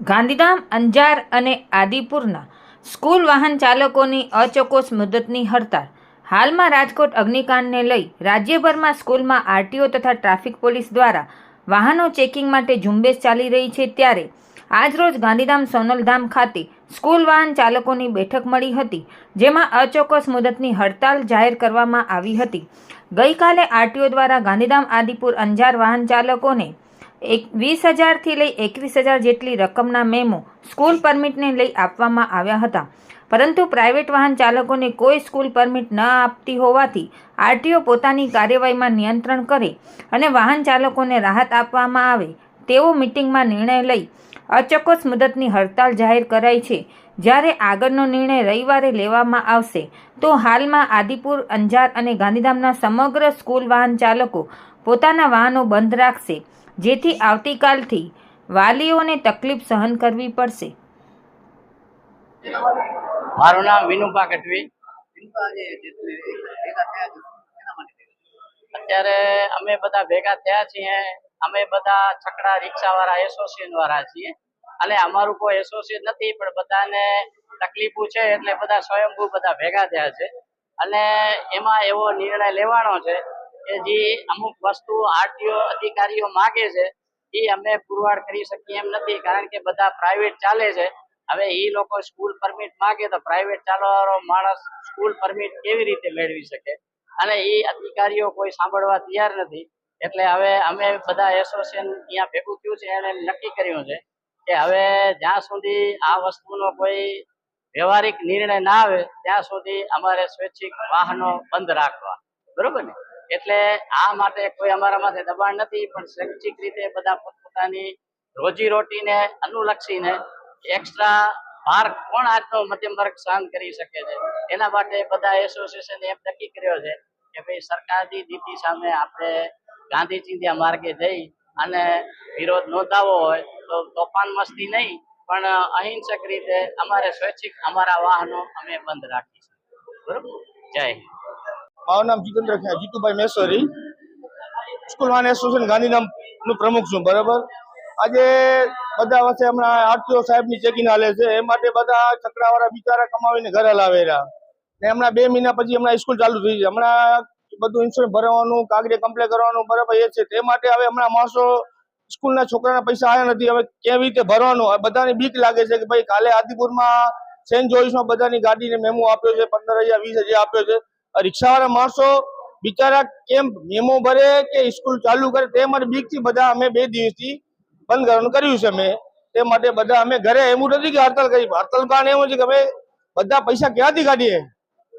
ગાંધીધામ, અંજાર અને આદિપુરના સ્કૂલ વાહન ચાલકોની અચોક્કસ મુદતની હડતાળ. હાલમાં રાજકોટ અગ્નિકાંડને લઈ રાજ્યભરમાં સ્કૂલમાં આરટીઓ તથા ટ્રાફિક પોલીસ દ્વારા વાહનો ચેકિંગ માટે ઝુંબેશ ચાલી રહી છે ત્યારે આજરોજ ગાંધીધામ સોનલધામ ખાતે સ્કૂલ વાહન ચાલકોની બેઠક મળી હતી, જેમાં અચોક્કસ મુદતની હડતાલ જાહેર કરવામાં આવી હતી. ગઈકાલે આરટીઓ દ્વારા ગાંધીધામ, આદિપુર, અંજાર વાહન ચાલકોને એક વીસ હજારથી લઈ એકવીસ હજાર જેટલી રકમના મેમો સ્કૂલ પરમિટને લઈ આપવામાં આવ્યા હતા. પરંતુ પ્રાઇવેટ વાહન ચાલકોને કોઈ સ્કૂલ પરમિટ ન આપતી હોવાથી આરટીઓ પોતાની કાર્યવાહીમાં નિયંત્રણ કરે અને વાહન ચાલકોને રાહત આપવામાં આવે તેવો મિટિંગમાં નિર્ણય લઈ અચોક્કસ મુદતની હડતાલ જાહેર કરાઈ છે. જ્યારે આગળનો નિર્ણય રવિવારે લેવામાં આવશે, તો હાલમાં આદિપુર, અંજાર અને ગાંધીધામના સમગ્ર સ્કૂલ વાહન ચાલકો પોતાના વાહનો બંધ રાખશે. જેથી આવતીકાલથી વાલીઓને તકલીફ સહન કરવી પડશે. મારું નામ વિનુભા ગઢવી. અત્યારે અમે બધા ભેગા થયા છીએ. અમે બધા છકડા રિક્ષા વાળા એસોસિએશન વાળા છીએ. અને અમારું કોઈ એસોસિએશન નથી, પણ બધાને તકલીફો છે એટલે બધા સ્વયંભૂ બધા ભેગા થયા છે. અને એમાં એવો નિર્ણય લેવાનો છે કે જે અમુક વસ્તુ આરટીઓ અધિકારીઓ માગે છે, એ અમે પુરવાર કરી શકીએ એમ નથી, કારણ કે બધા પ્રાઇવેટ ચાલે છે. હવે એ લોકો સ્કૂલ પરમિટ માગે તો પ્રાઇવેટ ચાલવાવાળો માણસ સ્કૂલ પરમિટ કેવી રીતે મેળવી શકે? અને એ અધિકારીઓ કોઈ સાંભળવા તૈયાર નથી. એટલે હવે અમે બધા એસોસિએશન અહીંયા ભેગું થયું છે, એને નક્કી કર્યું છે કે હવે જ્યાં સુધી આ વસ્તુનો કોઈ વ્યવહારિક નિર્ણય ના આવે, ત્યાં સુધી અમારે સ્વૈચ્છિક વાહનો બંધ રાખવા. બરોબર ને? એટલે આ માટે કોઈ અમારા માથે દબાણ નથી, પણ સ્વૈચ્છિક રીતે બધા પોતપોતાની રોજીરોટીને અનુલક્ષીને એક્સ્ટ્રા ભાર કોણ આજનો મધ્યમ વર્ગ સહન કરી શકે છે? એના માટે બધા એસોસિએશન એમ નક્કી કર્યો છે કે ભાઈ સરકારની નીતિ સામે આપણે ગાંધી ચિંધ્યા માર્ગે જઈ અને વિરોધ નોંધાવો હોય તો તોફાન મસ્તી નહીં, પણ અહિંસક રીતે અમારે સ્વૈચ્છિક અમારા વાહનો અમે બંધ રાખીશું. બરોબર? જય હિન્દ. મારું નામ Jitendra Jitubhai Meshwari school van association ગાંધીધામનું પ્રમુખ છું, બરાબર? આજે બધા વચ્ચે હમણાં આરટીઓ સાહેબની ચેકિંગ હાલે છે, એ માટે બધા ચકડાવાળા બિચારા કમાવીને ઘરે લાવેલા ને હમણાં બે મહિના પછી હમણાં સ્કૂલ ચાલુ થઈ છે. હમણાં બધું ઇન્સ્યોરન્સ ભરવાનું, કાગળે કમ્પ્લેન કરવાનું, બરાબર, એ છે. તે માટે હવે હમણાં માણસો સ્કૂલના છોકરાના પૈસા આવ્યા નથી. હવે કેવી રીતે ભરવાનું? બધાની બીક લાગે છે કે ભાઈ કાલે આદિપુરમાં સેન્ટ જોઈસમાં બધાની ગાડીને મેમો આપ્યો છે, પંદર હજાર, વીસ હજાર આપ્યો છે. રિક્ષાવાળા માણસો બિચારા કેમ મેમો ભરે કે સ્કૂલ ચાલુ કરે તે માટે બીકથી બધા અમે બે દિવસથી બંધ કરવાનું કર્યું છે અમે. તે માટે બધા અમે ઘરે એવું નથી કે હડતાલ કરી. હડતાલ કારણ એવું છે કે અમે બધા પૈસા ક્યાંથી કાઢીએ?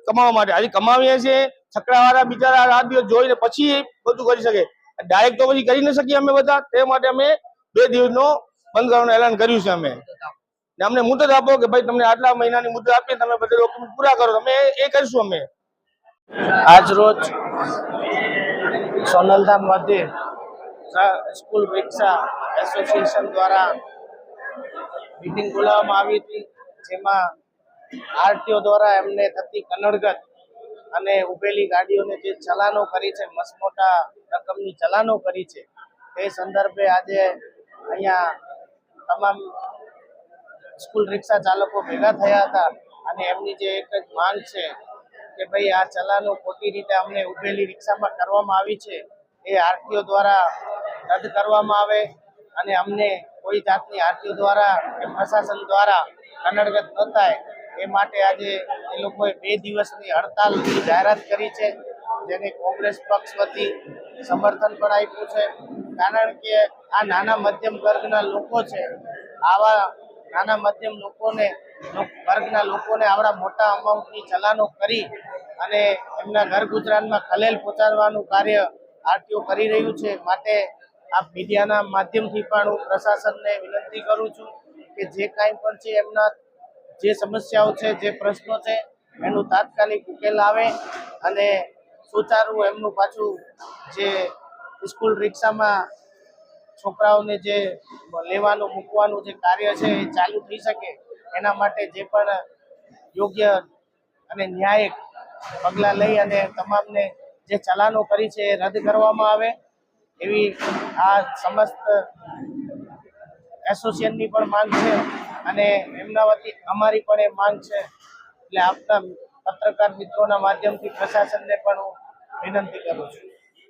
કમાવા માટે. આજે કમાવીએ છીએ, છકડાવાળા બિચારા રાત દિવસ જોઈને પછી બધું કરી શકે. ડાયરેક્ટ તો પછી કરી ન શકીએ અમે બધા. તે માટે અમે બે દિવસનો બંધ કરવાનું એલાન કર્યું છે અમે. અમને મુદત આપો કે ભાઈ તમને આટલા મહિનાની મુદત આપીએ, તમે બધા ડોક્યુમેન્ટ પૂરા કરો. અમે એ કરીશું અમે. આજ રોજ સોનલધામ મધ્ય સ્કૂલ રિક્ષા એસોસિએશન દ્વારા મિટિંગ બોલાવવામાં આવી હતી, જેમાં આરટીઓ દ્વારા એમને થતી કનડગત અને ઉભેલી ગાડીઓને જે ચલાનો કરી છે, મસમોટા રકમની ચલાનો કરી છે, તે સંદર્ભે આજે અહીંયા તમામ સ્કૂલ રિક્ષા ચાલકો ભેગા થયા હતા અને એમની જે એક જ માંગ છે કે ભાઈ આ ચલાનો ખોટી રીતે અમને ઉભેલી રિક્ષામાં કરવામાં આવી છે, એ આરટીઓ દ્વારા રદ કરવામાં આવે અને અમને કોઈ જાતની આરટીઓ દ્વારા કે પ્રશાસન દ્વારા કનડગત ન થાય, એ માટે આજે એ લોકોએ બે દિવસની હડતાલની જાહેરાત કરી છે, જેને કોંગ્રેસ પક્ષ વતી સમર્થન પણ આપ્યું છે. કારણ કે આ નાના મધ્યમ વર્ગના લોકો છે, આવા નાના મધ્યમ લોકોને, વર્ગના લોકોને આવડા મોટા અમાઉન્ટની ચલાનો કરી અને એમના ઘર ગુજરાનમાં ખલેલ પહોંચાડવાનું કાર્ય આરટીઓ કરી રહ્યું છે. માટે આ મીડિયાના માધ્યમથી પણ હું પ્રશાસનને વિનંતી કરું છું કે જે કાંઈ પણ છે એમના જે સમસ્યાઓ છે, જે પ્રશ્નો છે, એનું તાત્કાલિક ઉકેલ આવે અને સુચારું એમનું પાછું જે સ્કૂલ રિક્ષામાં છોકરાઓને જે લેવાનું, મૂકવાનું જે કાર્ય છે એ ચાલુ થઈ શકે, એના માટે જે પણ યોગ્ય અને ન્યાયિક પગલાં લઈ અને તમામને જે ચલાનો કરી છે એ રદ કરવામાં આવે, એવી આ સમસ્ત એસોસિએશનની પણ માંગ છે અને એમના વતી અમારી પણ એ માંગ છે. એટલે આપના પત્રકાર મિત્રોના માધ્યમથી પ્રશાસનને પણ હું વિનંતી કરું છું.